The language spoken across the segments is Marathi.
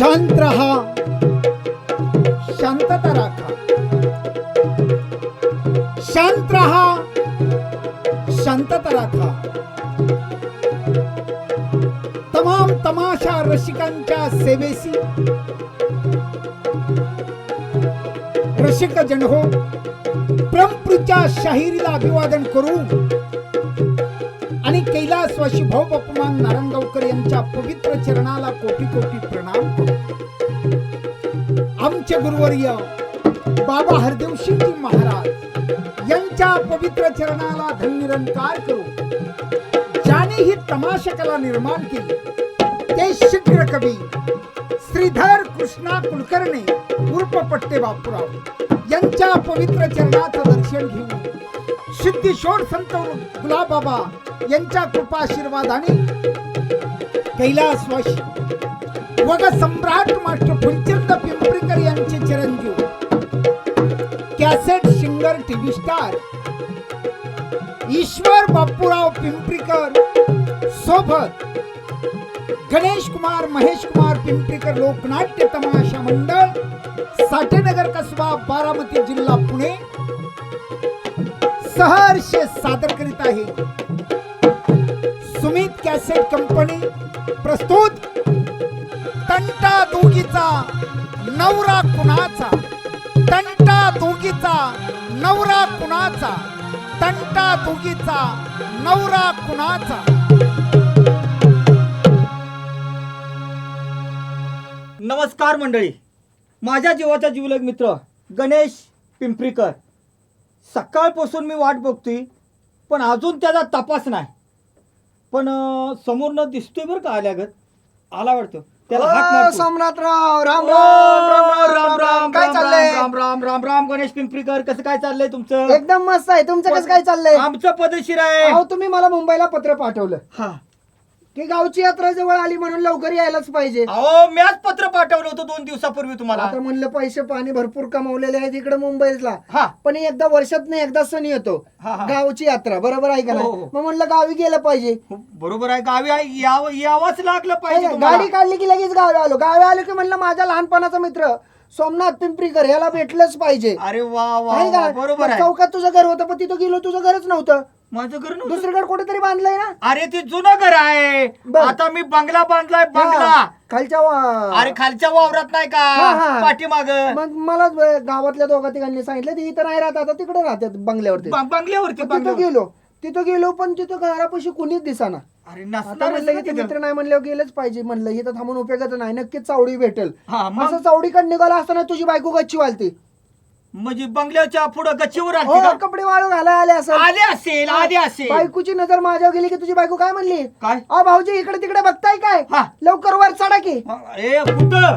शांत। रहा शांतता राखा। शांत। रहा शांतता राखा। तमाम तमाशा रसिकांच्या सेवेसी रसिक जन हो परंपृच्या शाहिरीला अभिवादन करू। आणि कैलासवासी भाऊ बापमान नारायणगावकर यांच्या पवित्र चरणाला कोटी कोटी आमचे गुरुवर्य बाबा हरदेव शिवजी महाराज यांच्या पवित्र चरणाला धन्यरंकार करू. ज्याने ही तमाशकला निर्माण केली ते शीघ्र कवी श्रीधर कृष्णा कुलकर्णी उर्फ पट्टे बापूराव यांच्या पवित्र चरणाचं दर्शन घेऊन सिद्धेश्वर संत गुलाबाबा यांच्या कृपा आशीर्वादाने कैलासवासी वग सम्राट मास्टर फुलचंद पिंपरीकर यांचे चिरंजीव. Cassette singer TV star Ishwar Bapurao Pimprikar सोबत गणेश कुमार महेश कुमार पिंपरीकर लोकनाट्य तमाशा मंडळ साठेनगर कसबा बारामती जिल्हा पुणे. सहर्ष सादर करीत आहे. सुमित कॅसेट कंपनी प्रस्तुत दोघीचा नवरा कुणाचा? तंटा दोघीचा नवरा कुणाचा? तंटा दोघीचा नवरा कुणाचा? नमस्कार मंडळी. माझ्या जीवाचा जीवलग मित्र गणेश पिंपरीकर. सकाळपासून मी वाट बघतोय पण अजून त्याचा तपास नाही. पण समोरनं दिसतोय बरं का आल्यागत? आला वाटतं. त्याला हाक ओ. सोमनाथराव राम ओ, राम राम राम काय राम चाललंय राम राम राम राम गणेश पिंपरीकर कसं काय चाललंय तुमचं एकदम मस्त आहे तुमचं कसं काय चाललंय आमचं पदशीर आहे अहो तुम्ही मला मुंबईला पत्र पाठवलं हा की गावची यात्रा जवळ आली म्हणून लवकर यायलाच पाहिजे. अहो मॅच पत्र पाठवलं होतं दोन दिवसापूर्वी तुम्हाला. आता म्हणलं पैसे पाणी भरपूर कमवलेले आहेत इकडे मुंबईला हा. पण एकदा वर्षात नाही एकदा सण येतो. हा, हा. गावची यात्रा बरोबर आहे का हो, नाही? हो. मग म्हणलं गावी गेलं पाहिजे. बरोबर आहे गावी आहे, यावं यावंच लागलं पाहिजे गाडी तुम्हाला. काढली की लगेच गावी आलो. गावी आलो की म्हणलं माझ्या लहानपणाचा मित्र सोमनाथ पिंपरीकर ह्याला भेटलंच पाहिजे. अरे वा वा आहे वा, का बरोबर मग आहे चौकात तुझं घर होतं पण तिथं गेलो तुझं घरच नव्हतं. माझं घर नव्हतं. दुसरीकडे कुठेतरी बांधलंय ना? अरे ते जुनं घर आहे. बर. आता मी बंगला बांधलाय बंगला. हा, खालच्या वा- अरे खालच्या वावरात नाही हा, का? हा. पाठीमाग. मग मला गावातल्या दोघा तिघांनी सांगितलं ते इथं नाही राहत आता तिकडे राहतात बंगल्यावरती. बंगल्यावरती मग तिथं बंगल्यावर. गेलो. तिथं गेलो पण तिथं घरापाशी कुणीच दिसाना. अरे आता म्हणलं ना इथे. मित्र नाही म्हणल्यावर गेलंच पाहिजे. म्हणलं इथं थांबून उपयोगाचं नाही नक्कीच चावडी भेटेल. हा मग? असं चावडीकडे निघाला असताना तुझी बायको गच्ची वालती. म्हणजे बंगल्याच्या पुढं गच्चीवर हो का? कपडे वाळू घालाय आले असं. आले असेल आले असेल. बायकोची नजर माझ्यावर गेली की तुझी बायको काय म्हणली? काय? अ भाऊजी इकडे तिकडे बघताय काय? हा. लवकर वर चढा की. ए कुठं?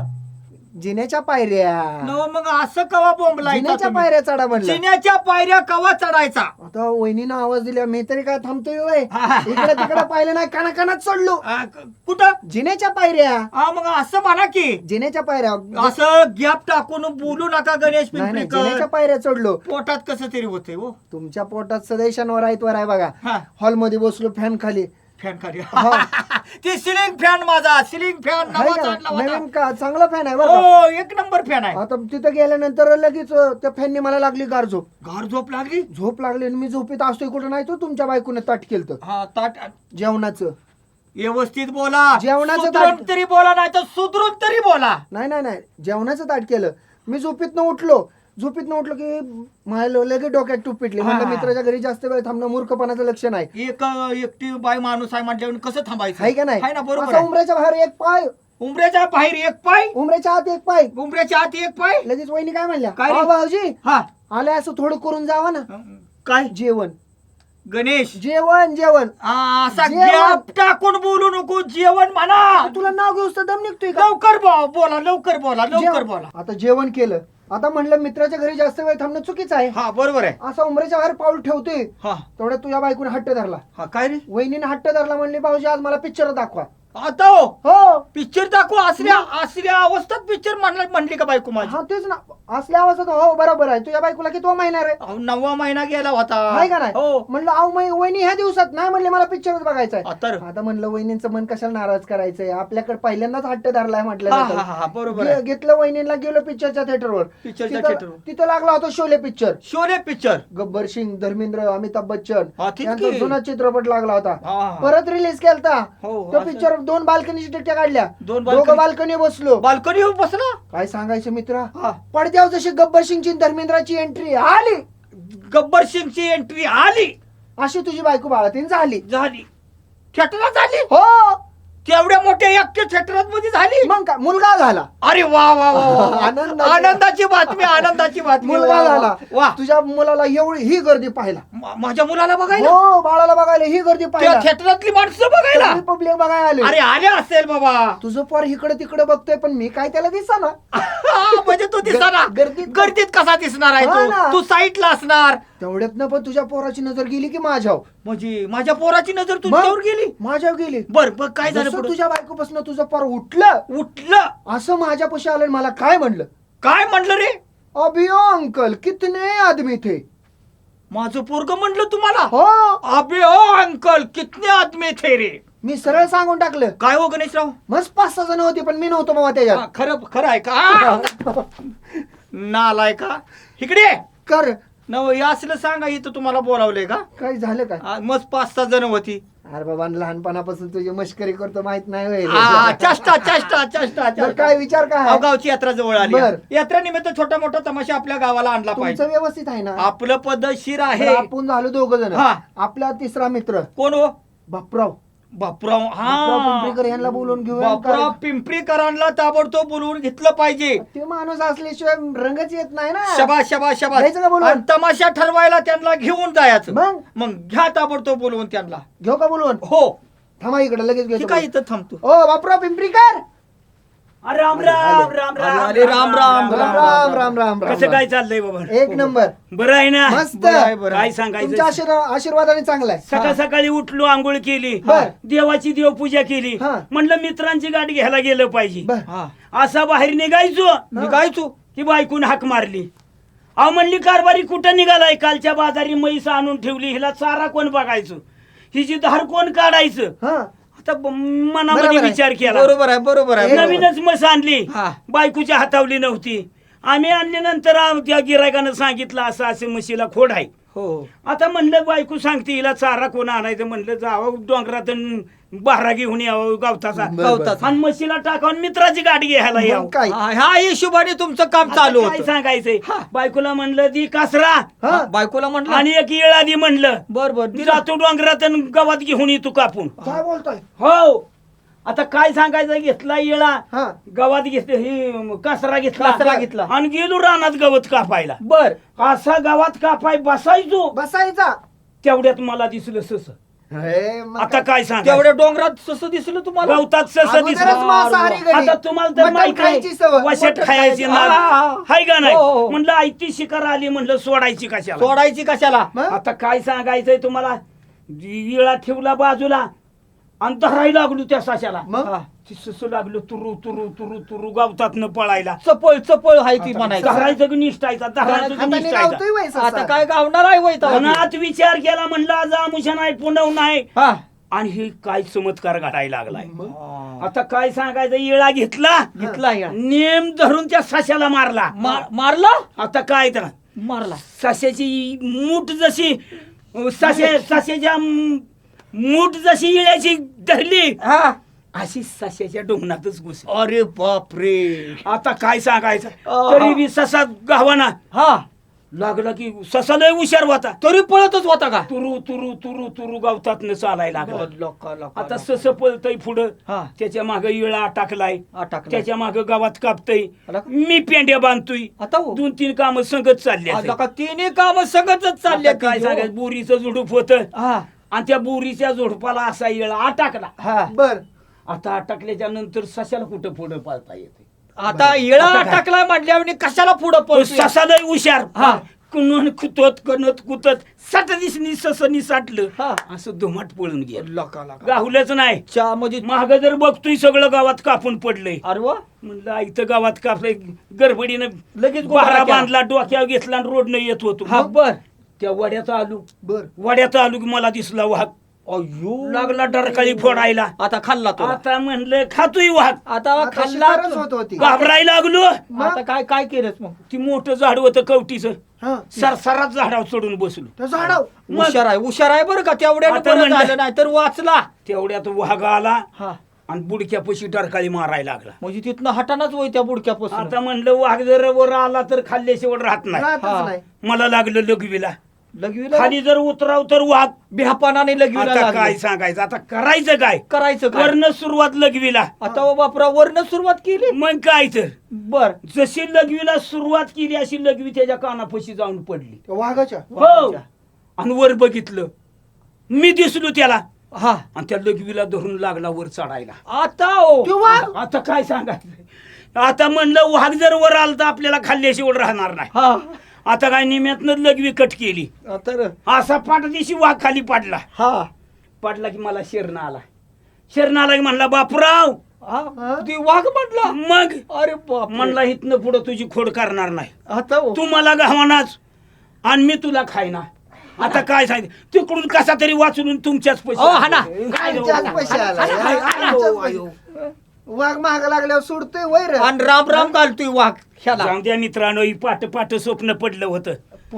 जिन्याच्या पायऱ्या. न मग असं कवा बोंबलायचा जिन्याच्या तुम्ही? पायऱ्या चढा म्हणलं. जिन्याच्या पायऱ्या कवा चढायचा? आता वहिनीनं आवाज दिला मी तरी काय थांबतोय वय. इकडे तिकडे पाहिलं नाही काना कानात चढलो. आ, क- कुठं? जिन्याच्या पायऱ्या. हा मग असं म्हणा की. जिन्याच्या पायऱ्या. असं गॅप टाकून बोलू नका गणेश नाही नाही पिंपरीकर. जिन्याच्या पायऱ्या चढलो. पोटात कसं तरी होतंय हो. तुमच्या पोटात सदैशांवर आहेत वर आहे बघा. हा. हॉलमध्ये बसलो फॅन खाली. फॅन खाली. ते सिलिंग फॅन माझा सिलिंग फॅन आहे नावाचा का? आणला होता. नवीन का? चांगला फॅन आहे बरं? हो एक नंबर फॅन आहे. आता तिथं गेल्यानंतर लगेच अं, त्या फॅननी मला लागली गार झोप. घर झोप लागली? झोप लागली आणि मी झोपेत असतोय कुठं नाही तो तुमच्या बायकोने ताट केलं हा ताट जेवणाचं. व्यवस्थित बोला. जेवणाचं सुधरून ताट- तरी बोला नाही तर सुधरून तरी बोला. नाही नाही नाही. जेवणाचं ताट केलं. मी झोपेतनं उठलो. झोपेतनं उठलो की माझ्या लगेच डोक्यात टूप पिटली. म्हणलं. मित्राच्या घरी जास्त वेळ थांबणं मूर्खपणाचं लक्ष नाही. एक एकटी बाई माणूस आहे म्हटल्यावर कसं थांबायचं? आहे का नाही? ना बरोबर असं आहे. उमऱ्याच्या बाहेर एक पाय. उमऱ्याच्या बाहेर एक पाय? उमऱ्याच्या आत एक पाय. उमऱ्याच्या आत एक पाय? लगेच वहिनी काय म्हणल्या? काय रे? "अहो, भाऊजी हा. आले असं थोडं करून जावा ना. काय? जेवण. गणेश. जेवण जेवण. आ, असा जेवण. गॅप टाकून बोलू नको जेवण म्हणा. तुला नाव घेऊस तर दम निघतोय का? लवकर बो- बोला लवकर बोला लवकर जेवण. बोला. आता जेवण केलं. आता म्हणलं मित्राच्या घरी जास्त वेळ थांबणं चुकीचं आहे. हा बरोबर आहे. असा उमरेच्या बाहेर पाऊल ठेवतोय. हा. तेवढ्या तुझ्या बायकोने हट्ट धरला. हा काय रे? वहिनीने हट्ट धरला म्हणले भाऊजी आज मला पिक्चर दाखवा. आता हो? हो. पिक्चर दाखव असल्या असल्या अवस्थेत पिक्चर म्हणलं म्हणली का बायको माझी? हा तेच ना. असल्या आवाजात हो बरोबर आहे. तुझ्या बायकोला किती महिना रे? अहो, नववा महिना गेला होता. आहे का नाही? हो. म्हणलं अहो मै वहिनी ह्या दिवसात नाही म्हणले मला पिक्चरच बघायचा आहे आता आता म्हणलं वहिनींचं मन कशाला नाराज करायचंय? आपल्याकडे पहिल्यांदाच हट्ट धरलाय हा, म्हटलं हा, हा, बरोबर आहे. घेतलं वहिनीला गेलो पिक्चरच्या थिएटरवर पिक्चरच्या तिथं थिएटरवर. तिथं लागला होता शोले पिक्चर शोले पिक्चर गब्बर सिंग धर्मेंद्र अमिताभ बच्चन हा, यांचा. जुना चित्रपट लागला होता. हा, हा. परत रिलीज केलता. हो, तो असं. पिक्चर दोन बाल्कनीची टिकट्या काढल्या. दोन दोघं बाल्कनी बसलो. बाल्कनी बसला? काय सांगायचं मित्रा? हा. पडद्यावर जशी गब्बर सिंगची आणि धर्मेंद्राची एंट्री आली. गब्बर सिंगची एंट्री आली. अशी तुझी बायको बाळातीन झाली. झाली. थिएटरात झाली? हो. तेवढ्या मोठ्या एकट्या थिएटरात मध्ये झाली? मग काय मुलगा झाला. अरे वा वा वा, वा. आनंदाची- आनंदाची बातमी आनंदाची बातमी. मुलगा वा, झाला. वा तुझ्या मुलाला एवढी ही गर्दी पाहिला मा- माझ्या मुलाला बघायला? हो बाळाला बघायला ही गर्दी त्या पाहिला थिएटरातली माणसं बघायला? पब्लिक बघायला आले. अरे आले असेल बाबा. तुझं पोर इकडे तिकडे बघतोय पण मी काय त्याला दिसा ना म्हणजे तू दिसणार गर्दीत- गर्दीत कसा दिसणार आहे हा ना. तू तू साईटला असणार. तेवढ्यात पण तुझ्या पोराची नजर गेली की माझ्यावर? म्हणजे माझ्या पोराची नजर? तुझ्यावर गेली? माझ्यावर गेली. बर बर काय झालं जसं पुढं? तुझ्या बायकोपासून तुझं पोर उठलं. उठलं? असं माझ्यापाशी आलं आणि मला काय म्हणलं? काय म्हणलं रे? अभियो अंकल कितने आदमी थे? माझं पोरग म्हणलं तुम्हाला? हो. अबे ओ अंकल कितने आदमी थे रे? मी सरळ सांगून टाकलं. काय हो गणेशराव? मस्त पाच सहा जण होती पण मी नव्हतो बाबा हा, त्याच्यात खरं खरं आहे का? नालाय का इकडे. कर. नव हे असलं सांगा इथं तुम्हाला बोलावलंय का? काय झालं काय आ, मस्त पाच सहा जण होती. अरे बाबा लहानपणापासून तुझी मश्करी करतो माहीत नाही होय. आ, चष्टा चष्टा चष्टा बरं, काय विचार काय अहो, आहे? गावची यात्रा जवळ आली. यात्रा निमित्त छोटा मोठा तमाशा आपल्या गावाला आणला पाहिजे. तुमचं व्यवस्थित आहे ना? आपलं पद्धतशीर आहे. आपण झालो दोघ जण. हा. आपला तिसरा मित्र. कोण हो? बापराव. बापराव बापराव हा पिंपरीकर यांना बोलवून घेऊया बापराव पिंपरीकरांना ताबडतोब बोलवून घेतलं पाहिजे. ते माणूस असल्याशिवाय रंगच येत नाही ना. का बोलवून? आणि तमाशा ठरवायला त्यांना घेऊन जायचं. मग? मग घ्या ताबडतोब बोलवून त्यांना. घेऊ का बोलवून? हो. थांबा इकडे लगेच घेतो काय इथं थांबतो? ओ बापराव पिंपरीकर! राम राम राम राम अरे राम, राम, राम राम राम राम कसं राम काय चाललंय बाबा? एक नंबर. बरं आहे ना? मस्त. काय सांगायचं? आशीर्वादाने चांगला आहे सकाळ सकाळी उठलो आंघोळ केली. बर. देवाची देवपूजा केली. हा. म्हणलं मित्रांची गाठ घ्यायला गेलं पाहिजे. बर. हा. असा बाहेर निघायचो. निघायचो. की बायकून हाक मारली. अहो म्हणली कारभारी कुठं निघालाय? कालच्या बाजारी म्हैस आणून ठेवली. हिला चारा कोण बघायचं? हिची धार कोण काढायचं? हा. ब- बरोबर मनामध्ये आहे. विचार केला बरोबर आहे बरोबर आहे बरोबर आहे. नवीनच मस आणली हा. बायकोच्या हातावली नव्हती आम्ही आणल्यानंतर आम- त्या गिरायकानं सांगितलं असं असं म्हशीला खोड आहे हो. आता म्हणलं बायको सांगते हिला चारा कोण आणायचं म्हणलं जावं डोंगरातून बारा घेऊन यावं गावताचा. बरं, गावताचा. आणि म्हशीला टाकावून मित्राची गाडी घ्यायला मग यावं. काय? हा, ह्या हिशोबाने तुमचं काम आता चालू काय होतं. सांगायचंय? हा. बायकोला म्हणलं दी कासरा. हा बायकोला म्हटलं आणि एक येळ आधी म्हणलं बर बर. ती जातो डोंगरात गावात घेऊन येतो कापून. काय बोलतोय? हो. आता काय सांगायचं? घेतला येळा. हा. गावात घेतलं ही कासरा घेतला. कासरा घेतला. आणि गेलो रानात गवत कापायला. बर. असा गावात कापाय बसायचो. बसायचा. तेवढ्यात मला दिसलं सस. हे, मग आता काय? सांग तेवढ्या डोंगरात सस दिसलं तुम्हाला? गवतात सस अगोदरच दिसलं. मांसाहारी घरी. आता तुम्हाला तर मटण माहीत खायची सवय. आहे वशात मटण खायची. खायची. ना. हा, हा, हा. हाय का नाही? हो, हो. म्हणलं आयती शिकार आली म्हणलं सोडायची कशाला? सोडायची कशाला? मग? आता काय सांगायचंय तुम्हाला? विळा ठेवला बाजूला. आणि धरायला लागलो त्या साशाला मग? हा. ती सस लागलो तुरु तुरु तुरु तुरु गवतात न पळायला. चपळ चपळ आहे ती म्हणायचं. धरायचं की निष्ठायचा धरायचं की हाताने निष्ठायचा. लावतोय वय ससा. आता काय गावणार आहे वैता मनात विचार केला म्हणलं आज आमुषा नाही पुनव नाही. हा. आणि हे काय चमत्कार घडायला लागलाय. आता काय सांगायचं येळा घेतला. घेतला या. नेम धरून त्या सशाला मारला. मार- मारला? आता काय तर. मारला. सशाची मूठ जशी सशे सशाच्या म- मूठ जशी इळ्याची धरली हा. अशी सशाच्या डोंगणातच घुस अरे बापरे. आता काय सांगायचं? अं. तरी बी ससा गावाना. हा. लागला की ससा लय हुशार होता. तरी पळतच होता का? तुरु तुरु तुरु तुरु गवतात चालायला लागला. लोका लोका आता सस पळतय पुढं. हा. त्याच्या माग इळा टाकलाय अटकला. त्याच्या माग गावात कापतय? मी पेंड्या बांधतोय. आता हो. दोन तीन काम संगत चालले आता का तिन्ही काम सगळंच चालले काय सांगायचं? बोरीचं झुडूप होत. हा. आणि त्या बोरीच्या झुडपाला असा येळा अटकला हा. बर. आता अटकल्याच्या नंतर सशाला कुठं पुढं पाळता येते आता येळा आता काय? अटकला म्हटल्यावर कशाला पुढं पळतोय? ससा लय हुशार. हा. कुणून कुतत कणत कुतत साठ दिसनी ससनी साठलं हा. असं धुमाट पळून गेलं. लका लका. गाहुलच नाही. चा म्हणजे माग जर बघतोय सगळं गावात कापून पडलंय. अरे वा. म्हणलं इथं गावात कापलंय गडबडीनं लगेच बारा. बांधला डोक्यावर घेतला आणि रोडनं येत होतो. हा बर. त्या वड्यात आलो. बर. वड्यात आलो की मला दिसला वाघ अयो लागला डरकाळी फोडायला आता खाल्ला तो. आता म्हणलं खातोय वाघ आता आता खाल्ला शिकारच होत होती. घाबरायला लागलो. आता काय काय केलंस मग? ती मोठं झाड होतं कवटीचं. हा. सरसरात झाडावर चढून बसलो. त्या झाडाव मग- हुशार आहे हुशार आहे बरं का. तेवढ्या आता म्हणलं- झालं नाही तर वाचला. तेवढ्यात वाघ आला हा. आणि बुडक्यापाशी डरकाळी मारायला लागला. म्हणजे तिथनं हटानाच होय त्या बुडक्यापासून. आता म्हणलं वाघ जर वर आला तर खाल्ल्याशिवाय राहत नाही. राहतच हा. नाही. मला लागलं लघवीला लगविला खाली जर उतराव तर वाघ बिहापानाने लगविला आता लागलं. काय सांगायचं? आता करायचं काय? करायचं काय? वर्ण सुरुवात लघवीला. आता ओ बापरा वरनं सुरुवात केली? मग काय तर? बर. जशी लघवीला सुरुवात केली अशी लघवी त्याच्या कानापाशी जाऊन पडली. त्या वाघाच्या? हो. आणि वर बघितलं. मी दिसलो त्याला. हा. आणि त्या लघवीला धरून लागला वर चढायला. आता ओ. वाघ? आता काय सांगायचं? आता म्हणलं वाघ जर वर आलं तर आपल्याला खाल्ल्याशिवाय राहणार नाही. हा. आता काय निम्यातनं लघवी कट केली. तर असा पाठदिशी वाघ खाली पाडला. हा. पाडला की मला शेरण आला. शेरण आला की म्हणला बापराव हा हा? ती वाघ म्हटला मग? अरे बाप म्हणला इथनं पुढं तुझी खोड करणार नाही. आता ओ. तू मला गव्हानाच आणि मी तुला खायना. आता काय सांगितलं तिकडून कसा तरी वाचून तुमच्याच हा पैसे. वाघ महाग लागल्यावर सोडतोय वैर. आणि राम राम घालतोय वाघ ह्याला. द्या मित्रांनो ही पाट पाट स्वप्न पडलं होतं.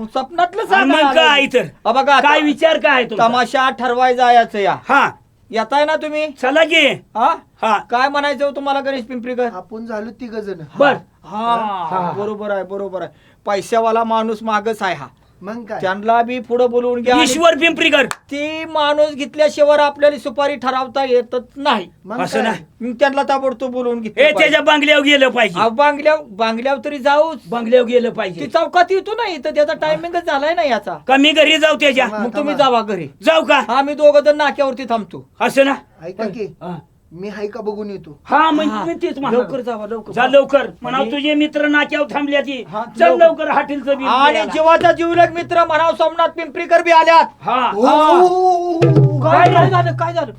स्वप्नातलं आणि सांगा मग काय तर बघा काय विचार काय आहे तुमचा? तमाशा ठरवाय जायचं या. हा. येताय ना तुम्ही? चला गे. हा? हा. काय म्हणायचं हो तुम्हाला गणेश पिंपरीकर? आपण झालो तिघ जण. बर. हा हा. बरोबर आहे बरोबर आहे. पैशावाला माणूस मागच आहे हा. मग काय? त्यांना बी पुढे बोलवून घ्या आणि ईश्वर पिंपरीकर. ती माणूस घेतल्याशिवाय आपल्याला सुपारी ठरवता येतच नाही. मग असं काय? नाही. मग त्यांना ताबडतोब बोलवून हे त्याच्या बांगल्यावर गेलं पाहिजे. पाहिजे. बांगल्या बांगल्यावर तरी जाऊच. बांगल्यावर गेलं ती पाहिजे चौकात येतो ना इथं त्याचा टायमिंगच झालाय ना याचा. कमी घरी जाऊ त्याच्या. मग तुम्ही. जावा घरी. जाऊ का? आम्ही दोघं जण नाक्यावरती थांबतो. असं ना? ऐका की. हा. मी हाय का बघून येतो हा हा. मग मी तेच. लवकर जावा लवकर जा लवकर म्हणा आणि- तुझे मित्र नाक्यावर थांबल्या ती हा, चल लवकर. लवकर हॉटेलचं बिल आणि द्यायला. जीवाचा जीवलग मित्र म्हणाव सोमनाथ पिंपरीकर बी आल्यात हा हो, हो, हो, हो, हो. काय काय झालं काय झालं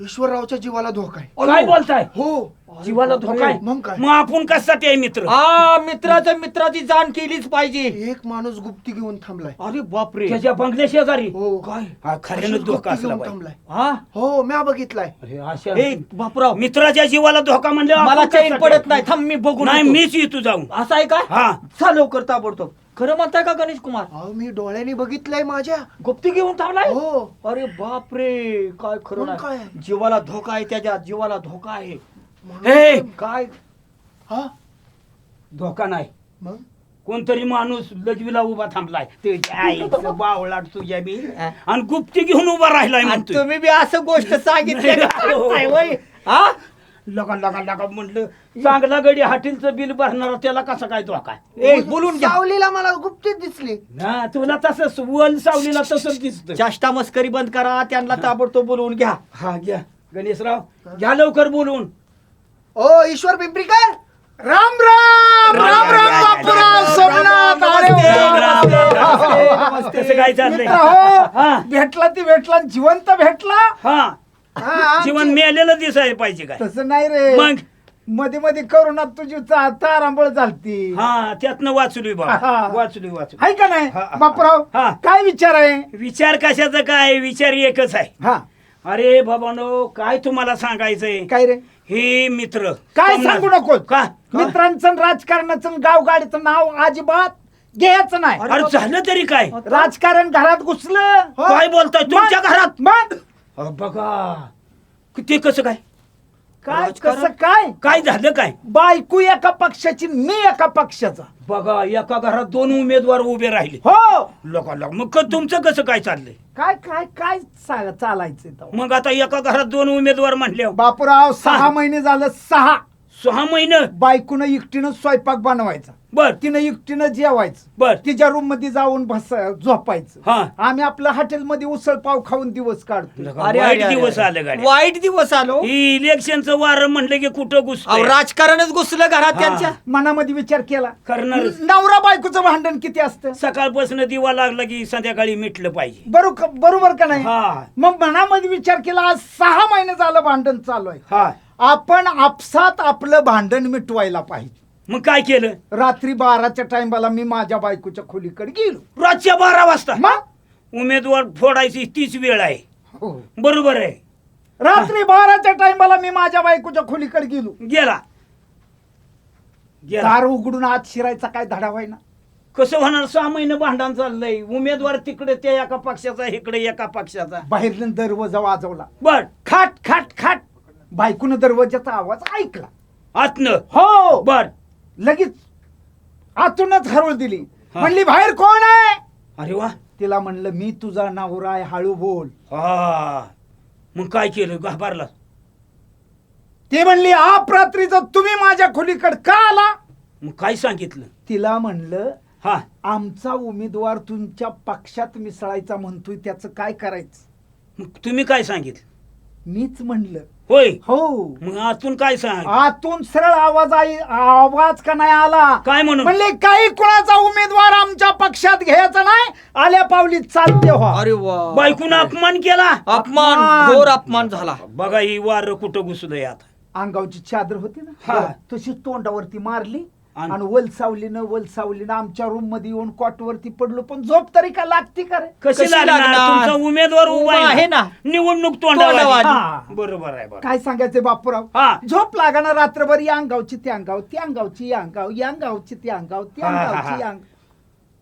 ईश्वररावच्या जीवाला धोका आहे. काय बोलताय? हो. जीवाला धोका आहे. मग काय? मग आपण कशासाठी आहे मित्र? हा मित्राचं मित्राची जाण केलीच पाहिजे. एक माणूस गुप्ती घेऊन थांबलाय. अरे बापरे. त्याच्या बंगल्या शेजारी. हो. काय? हा खऱ्यानं अशीच धोका गुप्ती असला घेऊन पाहिजे थांबलाय. हा? हो म्या बघितलाय. अरे अशा ए बापराव. मित्राच्या जीवाला धोका म्हणजे मला चैन पडत नाही. थांब मी बघून नाही येतो. मीच येतो जाऊन. असं आहे काय हा. चा लवकर ताबडतोब. खरं म्हणताय का गणेश कुमार? अहो मी डोळ्यांनी बघितलंय माझ्या. गुप्ती घेऊन थांबलाय? हो. अरे बापरे काय खरं मग नाही. काय? जीवाला धोका आहे त्याच्या जीवाला धोका आहे. हे काय? हा? धोका नाही. मग? कोणतरी माणूस लघवीला उभा थांबलाय. आईचं बावळाट तुझ्या बी. आणि गुप्ती घेऊन उभा राहिलाय आणि म्हणतोय. तुम्ही बी असं गोष्ट सांगितली होय? हा? लगा लगा लगा म्हटलं चांगला गडी हॉटेलचं बिल भरणारा त्याला कसा काय धोका? आहे? ए बोलून घ्या. सावलीला मला गुप्तीच दिसली. ना तुला तसं वन सावलीला तसंच दिसत. चाष्टा मस्करी बंद करा त्यांना ताबडतोब बोलवून घ्या. हा घ्या. गणेशराव घ्या लवकर बोलवून. ओ ईश्वर पिंपरीकर! राम राम राम राम बापूराव सोमनाथ अरे वा. नमस्ते. कसं काय चाललंय. मित्र हो हा. भेटला ती भेटला जिवंत भेटला. हा. हा, जीवन मेलेलं दिसायला पाहिजे काय? तसं नाही रे. मग? मध्ये मध्ये करोनात तुझी चा- तारांबळ चालती हा त्यातनं वाचलोय बाबा. हा. वाचलोय वाचलोय. हाय का नाही? हा, हा. बापूराव हा. काय विचार आहे? विचार कशाचा काय? विचार एकच आहे. हा. अरे बाबानो काय तुम्हाला सांगायचंय? काय रे? हे मित्र. काय समजा- सांगू नको का? मित्रांचं आणि राजकारणाचं आणि गावगाडीचं नाव अजिबात घ्यायचं नाही. अरे झालं तरी काय? राजकारण घरात घुसलं. हो. काय बोलताय? तुमच्या घरात? मग? अहो, बघा. ते कसं काय? काय राजकारण? कसं काय? काय झालं काय? बायको एका पक्षाची मी एका पक्षाचा. बघा एका घरात दोन उमेदवार उभे राहिले. हो! लोक लोक मग क- तुमचं कसं काय चाललंय? काय काय काय चा- चालायचंय तेव्हा? मग आता एका घरात दोन उमेदवार म्हणले बापूराव सहा हा. महिने झालं सहा. सहा महिने. बायकोनं एकटीनं स्वयंपाक बनवायचा. बर. तिनं एकटीनं जेवायचं. बर. तिच्या रूममध्ये जाऊन बस झोपायचं. हा. आम्ही आपल्या हॉटेलमध्ये उसळ पाव खाऊन दिवस काढतो अरे, वाईट अरे, दिवस अरे. आले गाडी. वाईट दिवस आलो. ही इलेक्शनचं वारं म्हणलं की कुठं अहो, घुसतंय राजकारणच घुसलं घरात हा. त्यांच्या. मनामध्ये विचार केला. करणार नवरा बायकोचं भांडण किती असतं? सकाळपासून दिवा लागला की संध्याकाळी मिटलं पाहिजे. बरोबर बरोबर का नाही? हा. मग मनामध्ये विचार केला आज सहा महिने झालं भांडण चालू आहे. हा. आपण आपसात आपलं भांडण मिटवायला पाहिजे. मग काय केलं? रात्री बाराच्या टाइमला मी माझ्या बायकोच्या खोलीकडे गेलो. रातच्या बारा वाजता? मग? उमेदवार फोडायची तीच वेळ आहे. हो. बरोबर आहे. रात्री बाराच्या टाइमला मी माझ्या बायकोच्या खोलीकडे गेलो. गेला. गेला. दार उघडून आत शिरायचा काय धडा ना कसं होणार? सहा महिने भांडण चाललंय. उमेदवार तिकडे त्या एका पक्षाचा इकडे एका पक्षाचा. बाहेरनं दरवाजा वाजवला. बर. खाट खाट खाट. बायकोनं दरवाजाचा आवाज ऐकला. आतनं? हो. बर. लगेच आतूनच हरवळ दिली. हा. म्हणली बाहेर कोण आहे? अरे वा. तिला म्हणलं मी तुझा नवरा आहे हळू बोल. हा. मग काय केलं? घाबरला. ती म्हणली आप रात्रीचं तुम्ही माझ्या खोलीकडे का आला? मग काय सांगितलं? तिला म्हणलं हा. आमचा उमेदवार तुमच्या पक्षात मिसळायचा म्हणतोय त्याचं काय करायचं? मग तुम्ही काय सांगितलं? मीच म्हणलं. होय? हो. मग आतून काय सांग? आतून सरळ आवाज आई आवाज का नाही आला? काय म्हणून? म्हणले काही कुणाचा उमेदवार आमच्या पक्षात घ्यायचा नाही आल्या पावली चालते हो. अरे वा बायकून अपमान केला? अपमान अपमान. घोर अपमान झाला. बघा ही वार कुठं घुसलंय आता. अंगावची चादर होती हा. ना तशी तोंडावरती मारली. आणि- वलसावलीनं वलसावलीनं आमच्या रूममध्ये येऊन कॉटवरती पडलो पण झोप तरी का लागती का रे? कशी लागणार? लागणार? तुमचा उमेदवार उभा आहे ना. निवडणूक. हा. बरोबर आहे बरोबर. काय सांगायचे बापूराव? हा. झोप लागाना रात्रभर या अंगावची त्या अंगाव त्या अंगावची या अंगाव या अंगावची त्या अंगाव त्या हा, हा, हा. अंगावची या अंगाव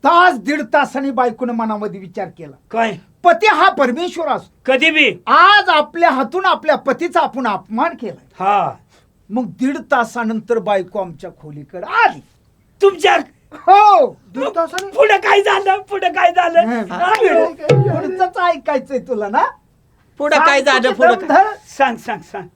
तास दीड तासाने बायकोनं मनामध्ये विचार केला. काय? पती हा परमेश्वर असतो. कधी बी. आज आपल्या हातून आपल्या पतीचा आपण अपमान केलाय. हा. मग दीड तासानंतर बायको आमच्या खोलीकडे आली. तुमच्या हो दीड तासाने? पुढे काय झालं? पुढे काय झालं? हा. पुढचंच ऐकायचंय तुला ना? पुढं काय झालं सांग पुढं तुझे काय? दमधर. सांग सांग सांग.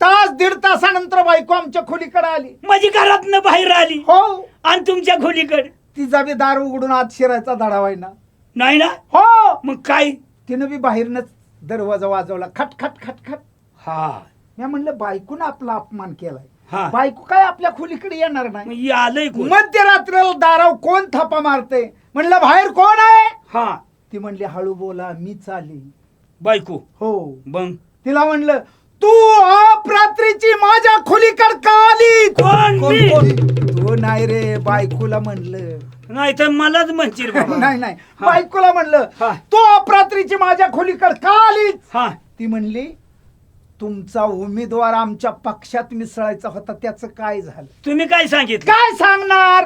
तास दीड तासानंतर बायको आमच्या खोलीकडे आली. माझी घरात बाहेर आली. हो. आणि तुमच्या खोलीकडे. तिचा बी दार उघडून आत शिरायचा धडा ना नाही ना? हो. मग काय? तिनं बी बाहेरनच दरवाजा वाजवला. खट खट खट खट. हा. मी म्हणलं बायकोनं आपला अपमान केलाय. हा. बायको काय आपल्या खोलीकडे येणार नाही? मग आलंय कोण? मध्यरात्रीला दाराव कोण थापा मारते म्हणलं बाहेर कोण आहे? हा. ती म्हणली हळू बोला मीच आली बायको? हो. बंग तिला म्हणलं तू अपरात्रीची माझ्या खोलीकड का आली कोण? मी? तो नाही रे बायकोला म्हणलं. नाही तर मलाच म्हणशील बाबा. नाही नाही. हा. बायकोला म्हणलं हा. तू अपरात्रीची माझ्या खोलीकड का आली हा. ती म्हणली तुमचा उमेदवार आमच्या पक्षात मिसळायचा होता त्याचं काय झालं? तुम्ही काय सांगितलं? काय सांगणार?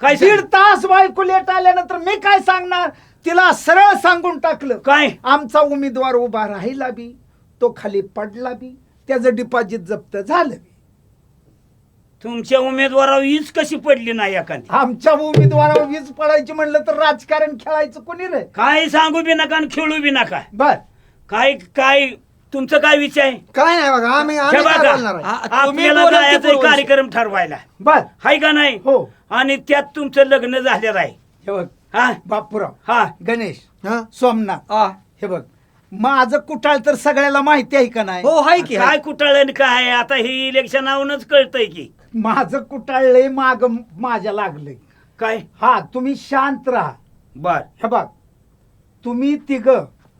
काय दीड सांगितलं? तास बायको लेट आल्यानंतर मी काय सांगणार? तिला सरळ सांगून टाकलं. काय? आमचा उमेदवार उभा राहिला बी तो खाली पडला बी त्याचं डिपॉझिट जप्त झालं बी. तुमच्या उमेदवारावर हीच कशी पडली नाही एखादी? आमच्या उमेदवारावर वीज पडायची म्हणलं तर राजकारण खेळायचं कोणी रे? काय सांगू बी नका आणि खेळू बी नका. बर. काय काय तुमचं काय विचार आहे काय नाही बघा आम्ही आम्ही हे काय बघा. बोलणार आहे? आ- तुम्ही आपल्याला बोला ते जायचं पूर्वज. कार्यक्रम ठरवायला. बर. हाय का नाही? हो. आणि त्यात तुमचं लग्न झालेलं आहे. हे बघ हा? बापूराव हा. गणेश हा? सोमनाथ. आ, हे बघ माझं कुटाळ तर सगळ्याला माहिती आहे का नाही? हो हाय की काय हाय. कुटाळ काय? आता ही इलेक्शन आवूनच कळतंय की. माझं कुटाळलंय माग माझ्या लागलंय. काय? हा तुम्ही शांत राहा. बर. हे बघ तुम्ही तिघ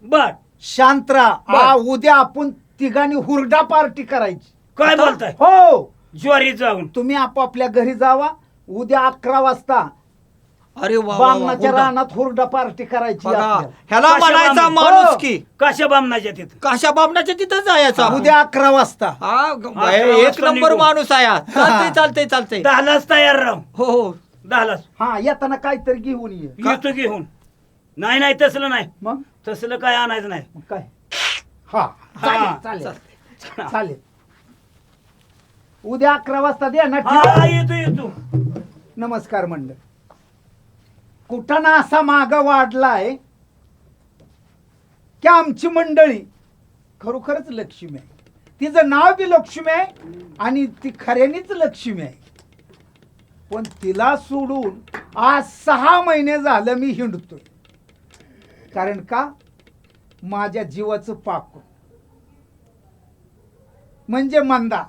बर. शांत राहा. आ, उद्या आपण तिघांनी हुरडा पार्टी करायची काय आता? बोलताय हो ज्वारी जाऊन तुम्ही आपापल्या घरी जावा उद्या अकरा वाजता अरे वा, वा वा, बामणाच्या हुरडा. रानात हुरडा पार्टी करायची बघा आपल्याला. ह्याला कशा म्हणायचा बामण? माणूस. की कशा बामणाच्या तिथं काशा बामणाच्या तिथं जायचा उद्या अकरा वाजता हा ग- हा, एक वाजता नंबर निघू. माणूस आहे हा. चालतंय चालतंय चालतंय दहालाच तयार राहू हो हो दहालाच हा येताना काहीतरी घेऊन ये येतो घेऊन नाही नाही तसलं नाही. मग? तसलं काय आणायचं नाही. मग काय? हा. हा, चालेल चालेल. चालेल. उद्या अकरा वाजता द्या ना हा येतो येतो. नमस्कार मंडळ. कुठं ना असा माग वाढलाय की आमची मंडळी खरोखरच लक्ष्मी आहे. तिचं नाव बी लक्ष्मी आहे आणि ती खऱ्यानीच लक्ष्मी आहे. पण तिला सोडून आज सहा महिने झालं मी हिंडतोय. कारण का? माझ्या जीवाचं पाप. म्हणजे मंदा.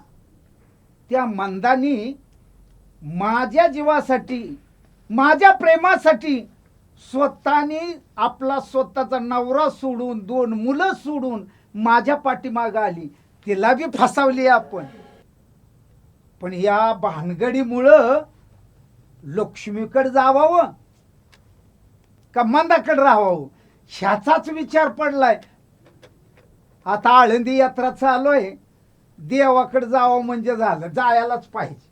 त्या मंदानी माझ्या जीवासाठी माझ्या प्रेमासाठी स्वतःने आपला स्वतःचा नवरा सोडून दोन मुलं सोडून माझ्या पाठीमागं आली. तिला बी फसावली आपण. पण या भानगडीमुळं लक्ष्मीकडे जावावं का मंदाकडे राहावं? ह्याचाच विचार पडलाय. आता आळंदी यात्रा चालू आहे. देवाकडे जावं म्हणजे झालं. जायलाच पाहिजे.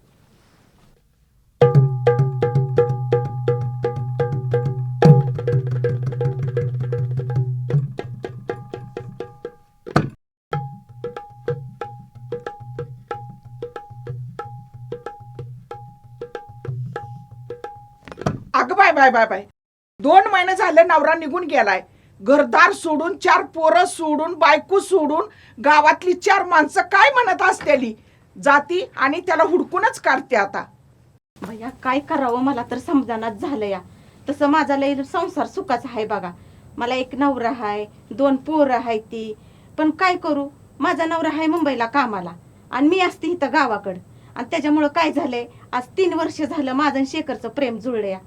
अगं बाय बाय बाय बाय. दोन महिने झाले नवरा निघून गेलाय. घरदार सोडून चार पोरं सोडून बायको सोडून गावातली चार माणसं काय म्हणत असतेली? जाती आणि त्याला हुडकूनच काढते आता. भैया काय करावं मला तर समजानाच झालं या. तसं माझा लय संसार सुखाचा आहे बघा. मला एक नवरा आहे दोन पोरं आहे ती. पण काय करू? माझा नवरा आहे मुंबईला कामाला आणि मी असते इथं गावाकडं. आणि त्याच्यामुळं काय झालंय? आज तीन वर्ष झालं माझं शेखरचं प्रेम जुळलंय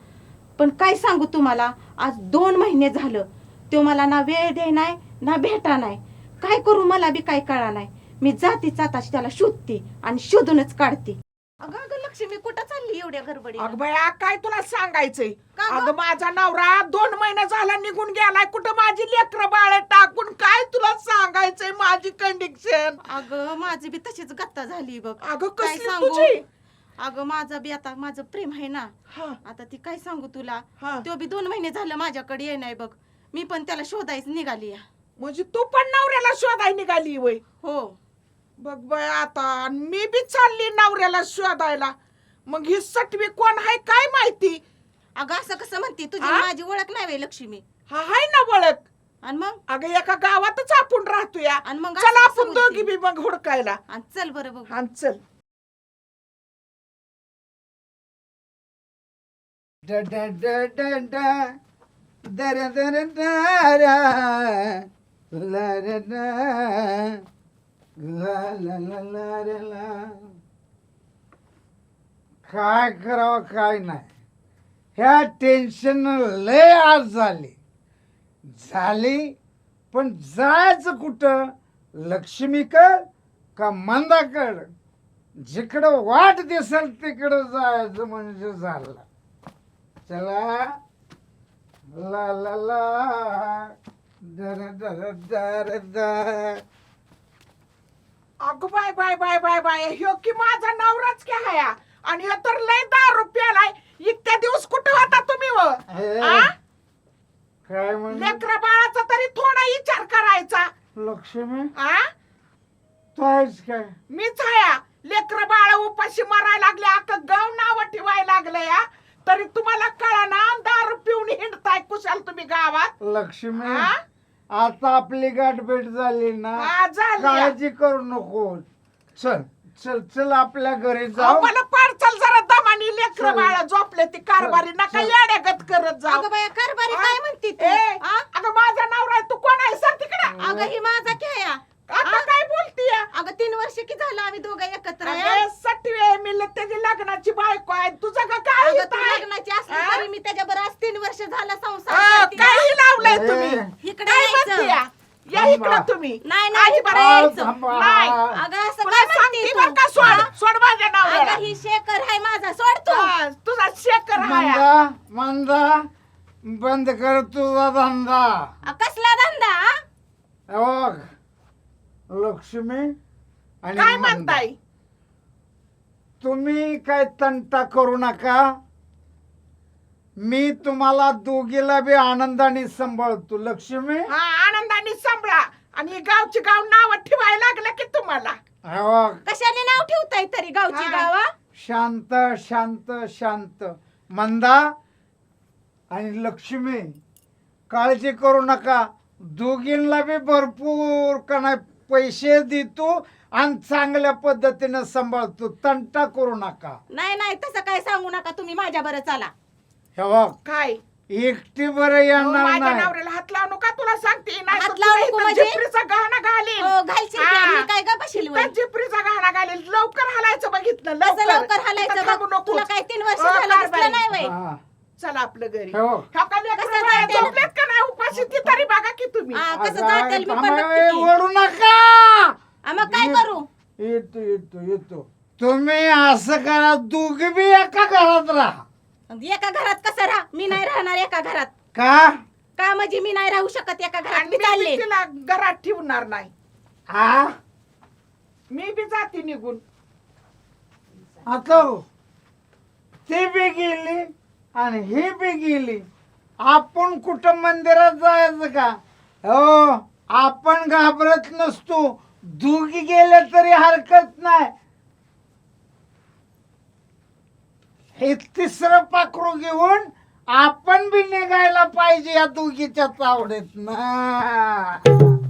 पण काय सांगू तुम्हाला? आज दोन महिने झालं. तो मला ना वेळ दे नाही ना भेटा नाही काय करू मला बी काय कळा नाही मी जातीच आता त्याला शोधते आणि शोधूनच काढते. अगं अगं लक्ष्मी कुठं चालली एवढ्या गडबडी अगं बाया काय तुला सांगायचंय? का गं? अगं माझा नवरा दोन महिने झाला निघून गेलाय. कुठं माझी लेकर बाळ टाकून काय तुला सांगायचंय माझी कंडिक्शन अगं माझी बी तशीच गत्ता झाली बघ. अगं काय कसली सांगू? तुझी? अगं माझं बी आता माझं प्रेम आहे ना. हा. आता ती काय सांगू तुला? हा. तो बी दोन महिने झालं माझ्याकडे ये नाही बघ. मी पण त्याला शोधायच निघाली या. म्हणजे तू पण नवऱ्याला शोधाय निघाली वय. हो. बघ बाय आता आणि मी बी चालली नवऱ्याला शोधायला. मग ही सटवी कोण आहे काय माहिती? अगं असं कसं म्हणते? तुझी आ? माझी ओळख नाही वे लक्ष्मी. हा हाय ना ओळख. आणि मग? अगं एका गावातच आपण राहतो या आणि मग चला कसं आपण दोघी? बी मग हुडकायला. आणि चल बरं बघ. हा चल. काय करावं काय नाही. ह्या टेन्शन लय आज झाली. झाली पण जायचं कुठं? लक्ष्मीकड का मंदाकड? जिकडं वाट दिसेल तिकडं जायचं म्हणजे झालं. चला. ला ला ला. दर दर दर दर. अगं bye bye bye bye bye. ह्यो की माझा नवराच क्या हया? आणि ह्यो तर लय दहा रुपयाला इतक्या दिवस कुठं होता तुम्ही व? हे, आ? काय म्हणजे लेकरा बाळाचा तरी थोडा विचार करायचा. लक्ष्मी? आ? तू आहेस काय? मीच हया. लेकर बाळ उपाशी मारायला लागले. अख्खं गाव नाव ठेवायला लागले या तरी तुम्हाला कळा ना दारू पिऊन हिंडताय कुशाल तुम्ही गावात लक्ष्मी आ? आता आपली गाठ भेट झाली ना हा, झाली. काळजी करू नको चल चल चल आपल्या घरी जाऊ मला पार्सल जरा दमानी लेकर चल. बाळ झोपले ती कारभारी चल, नका चल. येड्यागत करत जाऊ अगं बाया कारभारी? काय म्हणते तू ए? अगं माझा नवरा आहे, तू कोण आहे सांग तिकडे अगं ही माझा खेळा आता काय बोलतीय अगं तीन वर्ष की झालं आम्ही दोघं एकत्र आहे. सटवे मी ल- त्याची लग्नाची बायको आहे का काय अगं हित तू आहे? लग्नाची असली? तरी मी त्याच्याबरोबर आज तीन वर्ष झालं संसार करते. काही लावलंय तुम्ही इकडे काय यायचं. म्हणतीया? या थांबा. इकडं तुम्ही नाही नाही अजिबात इकडे आ, यायचं. थांबा. नाही. अगं असं तुला काय सांगते म्हणते बरं का तू? सोड हा? सोड माझ्या नावाला अगं ही शेखर आहे माझा सोड तू हा, तुझा शेकर हाया मंदा मंदा बंद कर तुझा धंदा अ, कसला धंदा? हे बघ लक्ष्मी आणि काय मंदा. म्हणताय तुम्ही काय तंटा करू नका. मी तुम्हाला दोघीला बी आनंदाने सांभाळतो लक्ष्मी. हा आनंदाने सांभाळा. आणि गावची गाव नाव ठेवायला लागलं की तुम्हाला. हे कशाने नाव ठेवताय तरी गावची हा. गावा? शांत शांत शांत. मंदा आणि लक्ष्मी काळजी करू नका. दोघींना बी भरपूर का नाही पैसे देतो आणि चांगल्या पद्धतीनं सांभाळतो. तंटा करू नका. नाही नाही तसं काय सांगू नका तुम्ही. माझ्या बरं चला. हे बघ काय? एकटी बरं अहो, येणार माझ्या नाही. नवऱ्याला हात लावू नका तुला सांगते. नाही हात लावू नको म्हणजे? जिपरीचा गहना घालील हो घालशील की हा. आम्ही काय का बशील इथं जिपरीचा गहना घालील लवकर हलायचं बघितलं लवकर. हालायचं थांबू बघ? नकोस. तुला काय तीन वर्ष हो, झालं कारभारी. दिसलं नाही वय हा. चला आपलं घरी. हो. ह्या का लेकरं कसं बाळं जाते? झोपलेत का नाही? उपाशी ती तरी बघा की तुम्ही. हा, कसं अगं, जातेल? मी पण थांबा, बघते ए, की. ओढू नका! हा, मग काय ये- करू? येतो येतो येतो. तुम्ही असं करा दोघी बी एका घरात राहा. एका घरात कसं राहा? मी नाही राहणार एका घरात. का? का म्हणजे मी नाही राहू शकत एका घरात? आणि मी मी चालले. बी तिला घरात ठेवणार नाही. हा मी बी जाते निघून. आता हो. ती बी गेली. आणि ही बी गेली. आपण कुठं मंदिरात जायचं का? हो आपण घाबरत नसतो. दोघी गेले तरी हरकत नाही. हे तिसरं पाखरू घेऊन आपण बी निघायला पाहिजे या दोघीच्या चावडेत. ना.